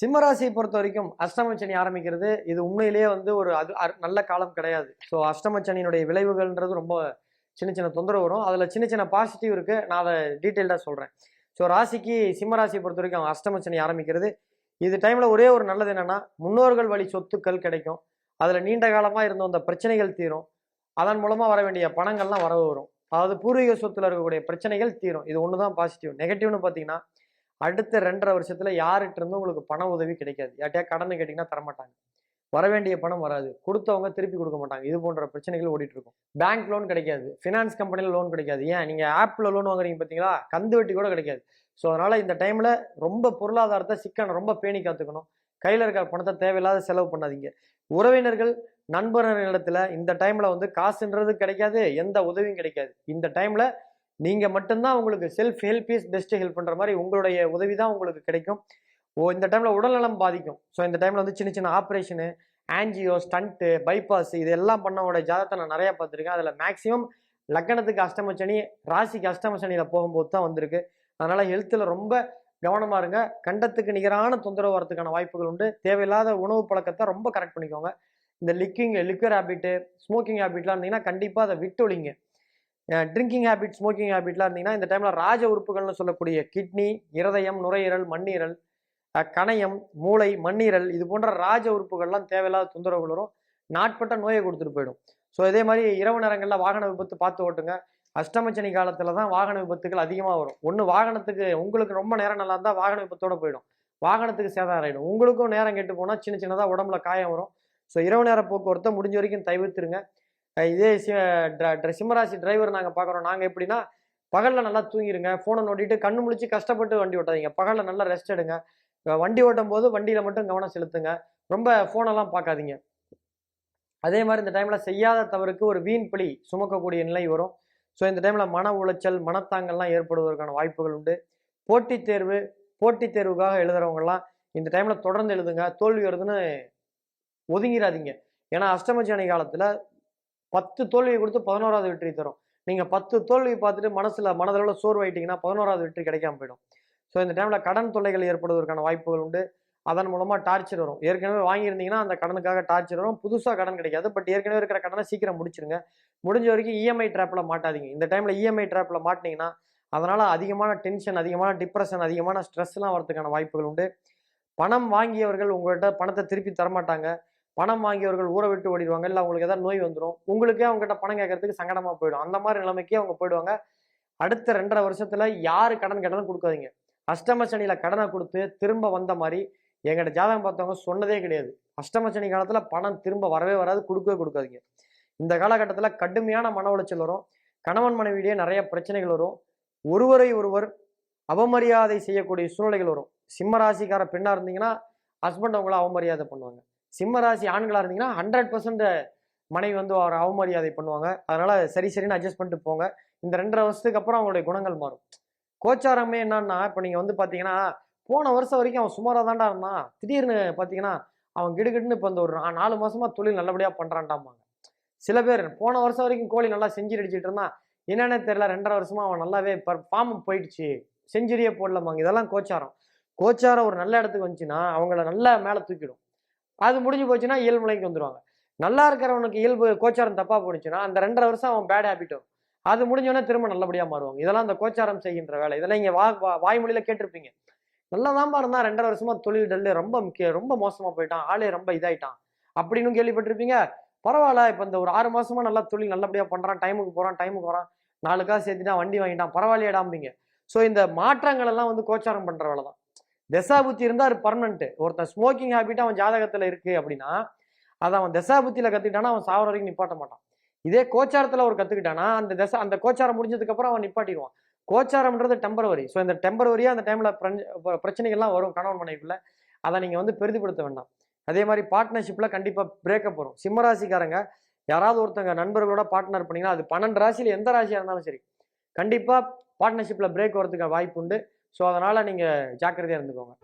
சிம்மராசியை பொறுத்த வரைக்கும் அஷ்டமச்சனி ஆரம்பிக்கிறது. இது உண்மையிலேயே வந்து ஒரு அது நல்ல காலம் கிடையாது. ஸோ அஷ்டமச்சனியினுடைய விளைவுகள்ன்றது ரொம்ப சின்ன சின்ன தொந்தரவு வரும். அதில் சின்ன சின்ன பாசிட்டிவ் இருக்குது நான் அதை டீட்டெயில்டாக சொல்கிறேன் ஸோ ராசிக்கு சிம்மராசியை பொறுத்த வரைக்கும் அஷ்டமச்சனி ஆரம்பிக்கிறது. இது டைமில் ஒரே ஒரு நல்லது என்னென்னா முன்னோர்கள் வழி சொத்துக்கள் கிடைக்கும். அதில் நீண்ட காலமாக இருந்த அந்த பிரச்சனைகள் தீரும். அதன் மூலமாக வர வேண்டிய பணங்கள்லாம் வரவு வரும். அதாவது பூர்வீக சொத்துல இருக்கக்கூடிய பிரச்சனைகள் தீரும். இது ஒன்று தான் பாசிட்டிவ் நெகட்டிவ்னு பார்த்தீங்கன்னா அடுத்த ரெண்டரை வருஷத்துல யார்கிட்ட இருந்தும் உங்களுக்கு பண உதவி கிடைக்காது. யார்ட்டையா கடன் கேட்டிங்கன்னா தரமாட்டாங்க. வர வேண்டிய பணம் வராது. கொடுத்தவங்க திருப்பி கொடுக்க மாட்டாங்க. இது போன்ற பிரச்சனைகள் ஓடிட்டு இருக்கும் பேங்க் லோன் கிடைக்காது ஃபினான்ஸ் கம்பெனியில் லோன் கிடைக்காது. ஏன்? நீங்க ஆப்ல லோன் வாங்குறீங்க பார்த்தீங்களா கந்து வட்டி கூட கிடைக்காது. ஸோ அதனால இந்த டைம்ல ரொம்ப பொருளாதாரத்தை சிக்கன ரொம்ப பேணி காத்துக்கணும். கையில் இருக்கிற பணத்தை தேவையில்லாத செலவு பண்ணாதீங்க. உறவினர்கள் நண்பர்களிடத்துல இந்த டைம்ல வந்து காசுன்றது கிடைக்காது. எந்த உதவியும் கிடைக்காது. இந்த டைம்ல நீங்கள் மட்டும்தான் உங்களுக்கு self help is best help பண்ணுற மாதிரி உங்களுடைய உதவி தான் உங்களுக்கு கிடைக்கும். ஓ இந்த டைமில் உடல்நலம் பாதிக்கும். ஸோ இந்த டைமில் வந்து சின்ன சின்ன ஆப்ரேஷனு ஆன்ஜியோ ஸ்டண்ட்டு பைபாஸ் இதெல்லாம் பண்ணவோட ஜாதகத்தை நான் நிறையா பார்த்துருக்கேன். அதில் மேக்ஸிமம் லக்கணத்துக்கு அஷ்டம சனி ராசிக்கு அஷ்டம சனியில் போகும்போது தான் வந்திருக்கு. அதனால் ஹெல்த்தில் ரொம்ப கவனமாக இருங்க. கண்டத்துக்கு நிகரான தொந்தரவு வரதுக்கான வாய்ப்புகள் உண்டு. தேவையில்லாத உணவு பழக்கத்தை ரொம்ப கரெக்ட் பண்ணிக்கோங்க. இந்த லிக்கிங் லிக்வர் ஹேபிட்டு ஸ்மோக்கிங் ஹேபிட்லாம் இருந்தீங்கன்னா கண்டிப்பாக அதை விட்டொழிங்க. ட்ரிங்கிங் ஹேபிட் ஸ்மோக்கிங் ஹேபிட்லாம் இருந்தீங்கன்னா இந்த டைமில் ராஜ உறுப்புகள்னு சொல்லக்கூடிய கிட்னி இருதயம் நுரையீரல் மண்ணீரல் கணையம் மூளை மண்ணீரல் இது போன்ற ராஜ உறுப்புகள்லாம் தேவையில்லாத தொந்தரவுகள் வரும். நாட்பட்ட நோயை கொடுத்துட்டு போயிடும். ஸோ இதே மாதிரி இரவு நேரங்களில் வாகன விபத்து பார்த்து ஓட்டுங்க. அஷ்டமச்சனி காலத்தில் தான் வாகன விபத்துகள் அதிகமாக வரும். ஒன்று வாகனத்துக்கு உங்களுக்கு ரொம்ப நேரம் நல்லா இருந்தால் வாகன விபத்தோடு போயிடும். வாகனத்துக்கு சேதாரம் ஆகிடும் உங்களுக்கும் நேரம் கெட்டு போனால் சின்ன சின்னதாக உடம்புல காயம் வரும். ஸோ இரவு நேர போக்குவரத்தை முடிஞ்ச வரைக்கும் தவிர்த்துருங்க. இதே சிம்மராசி டிரைவர் நாங்கள் பார்க்குறோம் நாங்கள் எப்படின்னா பகலில் நல்லா தூங்கிடுங்க ஃபோனை நோட்டிட்டு கண்ணு முழிச்சு கஷ்டப்பட்டு வண்டி ஓட்டாதீங்க. பகலில் நல்லா ரெஸ்ட் எடுங்க. வண்டி ஓட்டும் போது வண்டியில் மட்டும் கவனம் செலுத்துங்க. ரொம்ப ஃபோனெல்லாம் பார்க்காதீங்க அதே மாதிரி இந்த டைமில் செய்யாத தவறுக்கு ஒரு வீண் பிழி சுமக்கக்கூடிய நிலை வரும். ஸோ இந்த டைமில் மன உளைச்சல் மனத்தாங்கல்லாம் ஏற்படுவதற்கான வாய்ப்புகள் உண்டு. போட்டித் தேர்வு போட்டித் தேர்வுக்காக எழுதுறவங்கலாம் இந்த டைமில் தொடர்ந்து எழுதுங்க. தோல்வி வருதுன்னு ஒதுங்கிடாதீங்க ஏன்னா அஷ்டமஜானி காலத்தில் பத்து தோல்வி கொடுத்து பதினோராவது வெற்றி தரும். நீங்கள் பத்து தோல்வி பார்த்துட்டு மனசில் மனதளவில் சோர்வாயிட்டீங்கன்னா பதினோராவது வெற்றி கிடைக்காம போயிடும். ஸோ இந்த டைமில் கடன் தொல்லைகள் ஏற்படுவதற்கான வாய்ப்புகள் உண்டு. அதன் மூலமாக டார்ச்சர் வரும். ஏற்கனவே வாங்கியிருந்தீங்கன்னா அந்த கடனுக்காக டார்ச்சர் வரும். புதுசாக கடன் கிடைக்காது. பட் ஏற்கனவே இருக்கிற கடனை சீக்கிரம் முடிச்சிருங்க. முடிஞ்ச வரைக்கும் இஎம்ஐ ட்ராப்பில் மாட்டாதீங்க. இந்த டைமில் இஎம்ஐ ட்ராப்பில் மாட்டினீங்கன்னா அதனால் அதிகமான டென்ஷன் அதிகமான டிப்ரெஷன் அதிகமான ஸ்ட்ரெஸ்லாம் வரதுக்கான வாய்ப்புகள் உண்டு. பணம் வாங்கியவர்கள் உங்கள்கிட்ட பணத்தை திருப்பி தரமாட்டாங்க. பணம் வாங்கியவர்கள் ஊரை விட்டு ஓடிடுவாங்க. இல்லை அவங்களுக்கு ஏதாவது நோய் வந்துடும் உங்களுக்கே அவங்ககிட்ட பணம் கேட்கறதுக்கு சங்கடமாக போயிடும். அந்த மாதிரி நிலைமைக்கே அவங்க போயிடுவாங்க. அடுத்த ரெண்டரை வருஷத்துல யாரு கடன் கேட்டாலும் கொடுக்காதீங்க. அஷ்டம சனியில கடனை கொடுத்து திரும்ப வந்த மாதிரி எங்கிட்ட ஜாதகம் பார்த்தவங்க சொன்னதே கிடையாது. அஷ்டம சனி காலத்துல பணம் திரும்ப வரவே வராது கொடுக்கவே கொடுக்காதீங்க. இந்த காலகட்டத்தில் கடுமையான மன உளைச்சல் வரும். கணவன் மனைவியிடையே நிறைய பிரச்சனைகள் வரும். ஒருவரை ஒருவர் அவமரியாதை செய்யக்கூடிய சூழ்நிலைகள் வரும். சிம்ம ராசிக்கார பெண்ணா இருந்தீங்கன்னா ஹஸ்பண்ட் அவங்கள அவமரியாதை பண்ணுவாங்க. சிம்மராசி ஆண்களாக இருந்தீங்கன்னா ஹண்ட்ரட் பர்சன்ட் மனைவி வந்து அவர் அவமரியாதை பண்ணுவாங்க. அதனால சரி சரின்னு அட்ஜஸ்ட் பண்ணிட்டு போங்க. இந்த ரெண்டரை வருஷத்துக்கு அப்புறம் அவங்களுடைய குணங்கள் மாறும். கோச்சாரமே என்னன்னா இப்போ நீங்கள் வந்து பார்த்தீங்கன்னா போன வருஷம் வரைக்கும் அவன் சுமாராக தான்டா இருந்தான். திடீர்னு பார்த்தீங்கன்னா அவன் கிடுகிடுன்னு இப்போ இந்த ஒரு நாலு மாசமா தொழில் நல்லபடியாக பண்ணுறான்டாம்பாங்க சில பேர் போன வருஷம் வரைக்கும் கோழி நல்லா செஞ்சுரி அடிச்சிட்டு இருந்தான் என்னென்ன தெரியல ரெண்டரை வருஷமா அவன் நல்லாவே ஃபார்ம் போயிடுச்சு. செஞ்சுரியே போடலமாங்க இதெல்லாம் கோச்சாரம். கோச்சாரம் ஒரு நல்ல இடத்துக்கு வந்துச்சுன்னா அவங்கள நல்லா மேலே தூக்கிடும். அது முடிஞ்சு போச்சுன்னா இயல்பு நிலைக்கு வந்துடுவாங்க நல்லா இருக்கிறவனுக்கு இயல்பு கோச்சாரம் தப்பாக போணுச்சுன்னா அந்த ரெண்டரை வருஷம் அவன் பேட் ஹேபிட் வரும் அது முடிஞ்சோடனே திரும்ப நல்லபடியாக மாறுவாங்க. இதெல்லாம் அந்த கோச்சாரம் செய்கின்ற வேலை. இதெல்லாம் இங்கே வா வாய்மொழியில் வாய்மொழியில கேட்டிருப்பீங்க. நல்லா தான் இருந்தால் ரெண்டரை வருஷமா தொழில் டல்லு ரொம்ப முக்கிய ரொம்ப மோசமாக போயிட்டான். ஆளே ரொம்ப இதாயிட்டான். அப்படின்னு கேள்விப்பட்டிருப்பீங்க. பரவாயில்ல. இப்போ இந்த ஒரு ஆறு மாசமா நல்லா தொழில் நல்லபடியாக பண்ணுறான் டைமுக்கு போகிறான் டைமுக்கு வரான். நாலு காசு சேர்த்துட்டான் வண்டி வாங்கிட்டான். பரவாயில்லையடாம்பிங்க. ஸோ இந்த மாற்றங்கள் எல்லாம் வந்து கோச்சாரம் பண்ணுற வேலை தான் தசாபுத்தி இருந்தால் அது பர்மனெண்ட் ஒருத்தன் ஸ்மோக்கிங் ஹேபிட் அவன் ஜாதகத்தில் இருக்குது அப்படின்னா அதை அவன் தசாபுத்தியில் கற்றுக்கிட்டானா அவன் சாவர வரைக்கும் நிப்பாட்ட மாட்டான். இதே கோச்சாரத்தில் ஒரு கற்றுக்கிட்டானா அந்த தசை அந்த கோச்சாரம் முடிஞ்சதுக்கப்புறம் அவன் நிப்பாட்டிடுவான். கோச்சாரம்ன்றது டெம்பரவரி ஸோ இந்த டெம்பரவரியாக அந்த டைமில் பிரச்சனைகள்லாம் வரும் கணவன் மனைவிக்குள்ள. அதை நீங்கள் வந்து பெரிதுபடுத்த வேண்டாம். அதே மாதிரி பார்ட்னர்ஷிப்பில் கண்டிப்பாக பிரேக்கப் வரும். சிம்மராசிக்காரங்க யாராவது ஒருத்தங்க நண்பர்களோட பார்ட்னர் பண்ணீங்கன்னா அது பன்னெண்டு ராசியில் எந்த ராசியாக இருந்தாலும் சரி கண்டிப்பாக பார்ட்னர்ஷிப்பில் பிரேக் வரதுக்கு வாய்ப்பு உண்டு. ஸோ அதனால் நீங்கள் ஜாக்கிரதையாக இருந்துக்கோங்க.